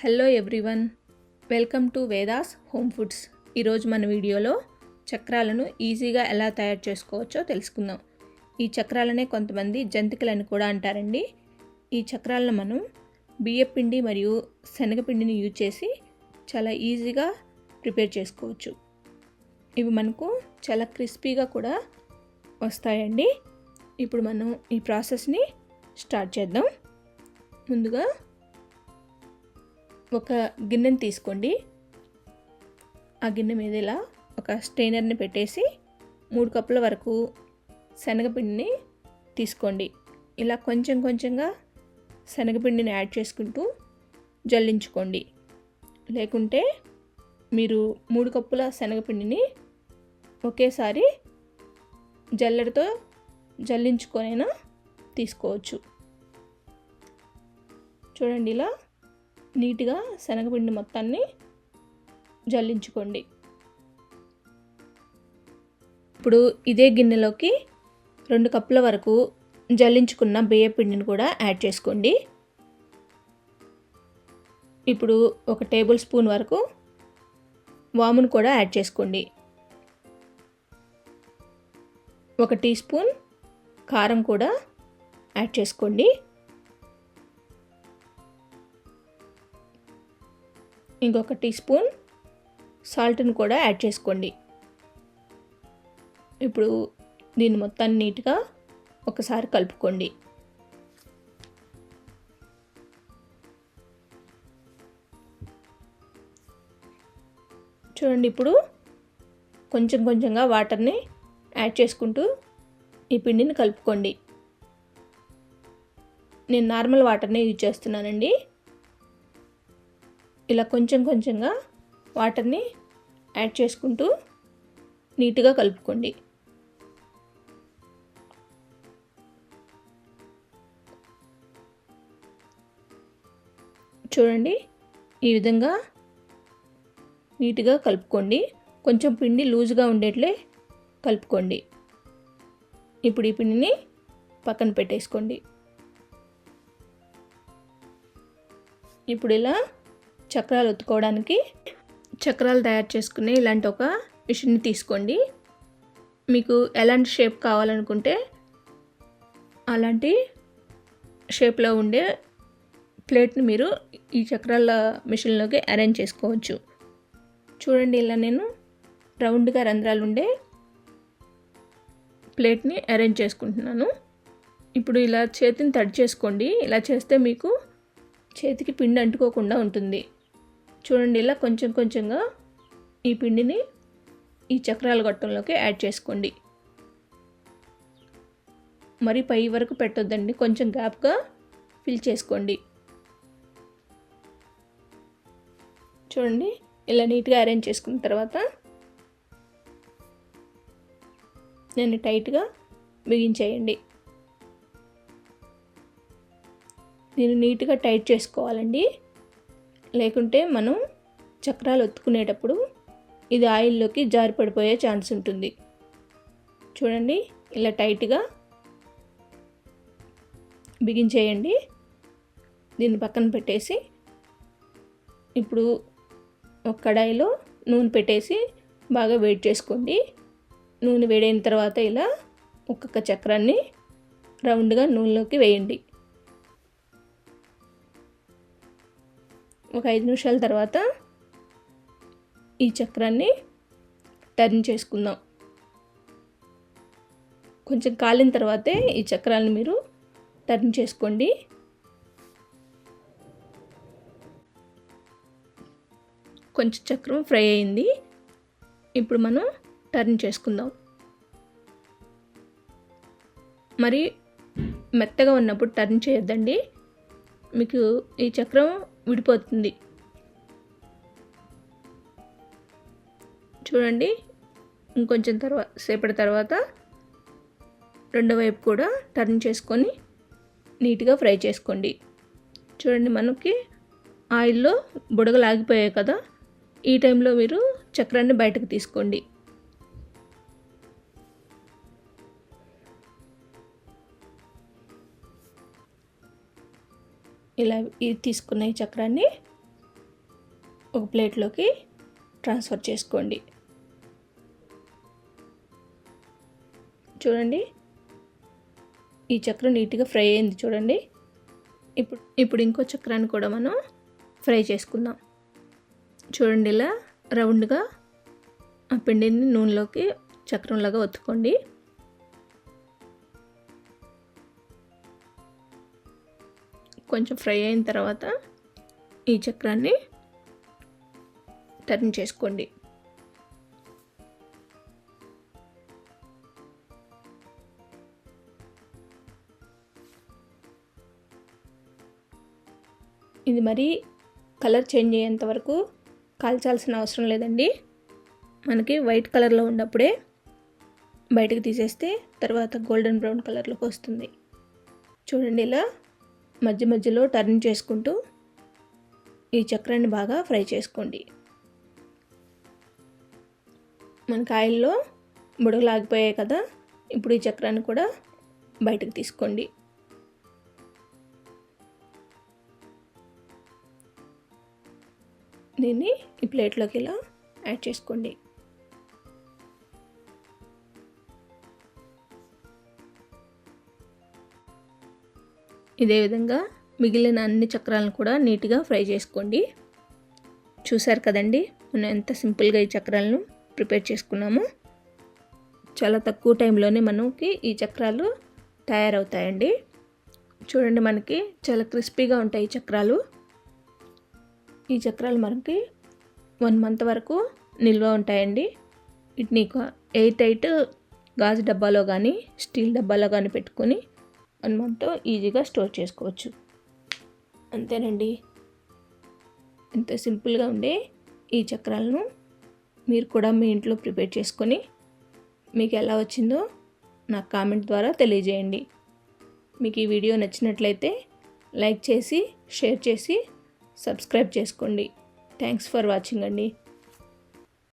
Hello everyone welcome to Vedas home foods ఈరోజు మన వీడియోలో చక్రాలను ఈజీగా ఎలా తయారు చేసుకోవచ్చో తెలుసుకుందాం. ఈ చక్రాలనే కొంతమంది జంతికలని కూడా అంటారండి. ఈ చక్రాలను మనం బియ్యపిండి మరియు శనగపిండిని యూజ్ చేసి చాలా ఈజీగా ప్రిపేర్ చేసుకోవచ్చు. ఇవి మనకు చాలా క్రిస్పీగా కూడా వస్తాయండి. ఇప్పుడు మనం ఈ ప్రాసెస్ని స్టార్ట్ చేద్దాం. ముందుగా ఒక గిన్నెని తీసుకోండి. ఆ గిన్నె మీద ఇలా ఒక స్ట్రైనర్ని పెట్టేసి మూడు కప్పుల వరకు శనగపిండిని తీసుకోండి. ఇలా కొంచెం కొంచెంగా శనగపిండిని యాడ్ చేసుకుంటూ జల్లించుకోండి. లేకుంటే మీరు మూడు కప్పుల శనగపిండిని ఒకేసారి జల్లెడతో జల్లించుకొనైనా తీసుకోవచ్చు. చూడండి ఇలా నీట్గా శనగపిండి మొత్తాన్ని జల్లించుకోండి. ఇప్పుడు ఇదే గిన్నెలోకి రెండు కప్పుల వరకు జల్లించుకున్న బియ్య పిండిని కూడా యాడ్ చేసుకోండి. ఇప్పుడు ఒక టేబుల్ స్పూన్ వరకు వామును కూడా యాడ్ చేసుకోండి. ఒక టీ స్పూన్ కారం కూడా యాడ్ చేసుకోండి. ఇంకొక టీ స్పూన్ సాల్ట్ని కూడా యాడ్ చేసుకోండి. ఇప్పుడు దీన్ని మొత్తాన్ని నీట్గా ఒకసారి కలుపుకోండి. చూడండి ఇప్పుడు కొంచెం కొంచెంగా వాటర్ని యాడ్ చేసుకుంటూ ఈ పిండిని కలుపుకోండి. నేను నార్మల్ వాటర్నే యూజ్ చేస్తున్నానండి. ఇలా కొంచెం కొంచెంగా వాటర్ని యాడ్ చేసుకుంటూ నీట్గా కలుపుకోండి. చూడండి ఈ విధంగా నీట్గా కలుపుకోండి. కొంచెం పిండి లూజ్గా ఉండేట్లే కలుపుకోండి. ఇప్పుడు ఈ పిండిని పక్కన పెట్టేసుకోండి. ఇప్పుడు ఇలా చక్రాలు ఒత్తుకోవడానికి చక్రాలు తయారు చేసుకునే ఇలాంటి ఒక మిషన్ని తీసుకోండి. మీకు ఎలాంటి షేప్ కావాలనుకుంటే అలాంటి షేప్లో ఉండే ప్లేట్ని మీరు ఈ చక్రాల మిషన్లోకి అరేంజ్ చేసుకోవచ్చు. చూడండి ఇలా నేను రౌండ్గా రంధ్రాలు ఉండే ప్లేట్ని అరేంజ్ చేసుకుంటున్నాను. ఇప్పుడు ఇలా చేతిని తడి చేసుకోండి. ఇలా చేస్తే మీకు చేతికి పిండి అంటుకోకుండా ఉంటుంది. చూడండి ఇలా కొంచెం కొంచెంగా ఈ పిండిని ఈ చక్రాల గొట్టంలోకి యాడ్ చేసుకోండి. మరి పై వరకు పెట్టొద్దండి. కొంచెం గ్యాప్గా ఫిల్ చేసుకోండి. చూడండి ఇలా నీట్గా అరేంజ్ చేసుకున్న తర్వాత నేను టైట్గా బిగించేయండి. నేను నీట్గా టైట్ చేసుకోవాలండి. లేకుంటే మనం చక్రాలు ఒత్తుకునేటప్పుడు ఇది ఆయిల్లోకి జారి పడిపోయే ఛాన్స్ ఉంటుంది. చూడండి ఇలా టైట్గా బిగించేయండి దీన్ని పక్కన పెట్టేసి ఇప్పుడు ఒక కడాయిలో నూనె పెట్టేసి బాగా వేడి చేసుకోండి. నూనె వేడైన తర్వాత ఇలా ఒక్కొక్క చక్రాన్ని రౌండ్గా నూనెలోకి వేయండి. ఒక ఐదు నిమిషాల తర్వాత ఈ చక్రాన్ని టర్న్ చేసుకుందాం. కొంచెం కాలిన తర్వాతే ఈ చక్రాలను మీరు టర్న్ చేసుకోండి. కొంచెం చక్రం ఫ్రై అయింది. ఇప్పుడు మనం టర్న్ చేసుకుందాం. మరి మెత్తగా ఉన్నప్పుడు టర్న్ చేయొద్దండి. మీకు ఈ చక్రం విడిపోతుంది. చూడండి ఇంకొంచెం తర్వాత సేపటి తర్వాత రెండో వైపు కూడా టర్న్ చేసుకొని నీట్గా ఫ్రై చేసుకోండి. చూడండి మనకి ఆయిల్లో బుడగలు ఆగిపోయాయి కదా. ఈ టైంలో మీరు చక్రాన్ని బయటకు తీసుకోండి. ఇలా తీసుకున్న ఈ చక్రాన్ని ఒక ప్లేట్లోకి ట్రాన్స్ఫర్ చేసుకోండి. చూడండి. ఈ చక్రం నీట్గా ఫ్రై అయింది చూడండి. ఇప్పుడు ఇప్పుడు ఇంకో చక్రాన్ని కూడా మనం ఫ్రై చేసుకుందాం. చూడండి ఇలా రౌండ్గా ఆ పిండిని నూనెలోకి చక్రంలాగా ఒత్తుకోండి. కొంచెం ఫ్రై అయిన తర్వాత ఈ చక్రాన్ని టర్న్ చేసుకోండి. ఇది మరి కలర్ చేంజ్ అయ్యేంత వరకు కాల్చాల్సిన అవసరం లేదండి. మనకి వైట్ కలర్లో ఉన్నప్పుడే బయటకు తీసేస్తే తర్వాత గోల్డెన్ బ్రౌన్ కలర్లోకి వస్తుంది. చూడండి ఇలా మధ్య మధ్యలో టర్న్ చేసుకుంటూ ఈ చక్రాన్ని బాగా ఫ్రై చేసుకోండి. మన ఆయిల్లో బుడగలాగిపోయాయి కదా ఇప్పుడు ఈ చక్రాన్ని కూడా బయటకు తీసుకోండి. దీన్ని ఈ ప్లేట్లోకి ఇలా యాడ్ చేసుకోండి. ఇదే విధంగా మిగిలిన అన్ని చక్రాలను కూడా నీట్గా ఫ్రై చేసుకోండి. చూసారు కదండి? మనం ఎంత సింపుల్గా ఈ చక్రాలను ప్రిపేర్ చేసుకున్నాము. చాలా తక్కువ టైంలోనే మనకి ఈ చక్రాలు తయారవుతాయండి. చూడండి మనకి చాలా క్రిస్పీగా ఉంటాయి ఈ చక్రాలు. ఈ చక్రాలు మనకి వన్ మంత్ వరకు నిల్వ ఉంటాయండి. వీటిని ఎయిట్ ఎయిట్ గాజు డబ్బాలో కానీ స్టీల్ డబ్బాలో కానీ పెట్టుకొని వన్ మంత్ ఈజీగా స్టోర్ చేసుకోవచ్చు. అంతేనండి. ఎంత సింపుల్గా ఉండే ఈ చక్రాలను మీరు కూడా మీ ఇంట్లో ప్రిపేర్ చేసుకొని మీకు ఎలా వచ్చిందో నాకు కామెంట్ ద్వారా తెలియజేయండి. మీకు ఈ వీడియో నచ్చినట్లయితే లైక్ చేసి షేర్ చేసి సబ్స్క్రైబ్ చేసుకోండి. థ్యాంక్స్ ఫర్ వాచింగ్ అండి.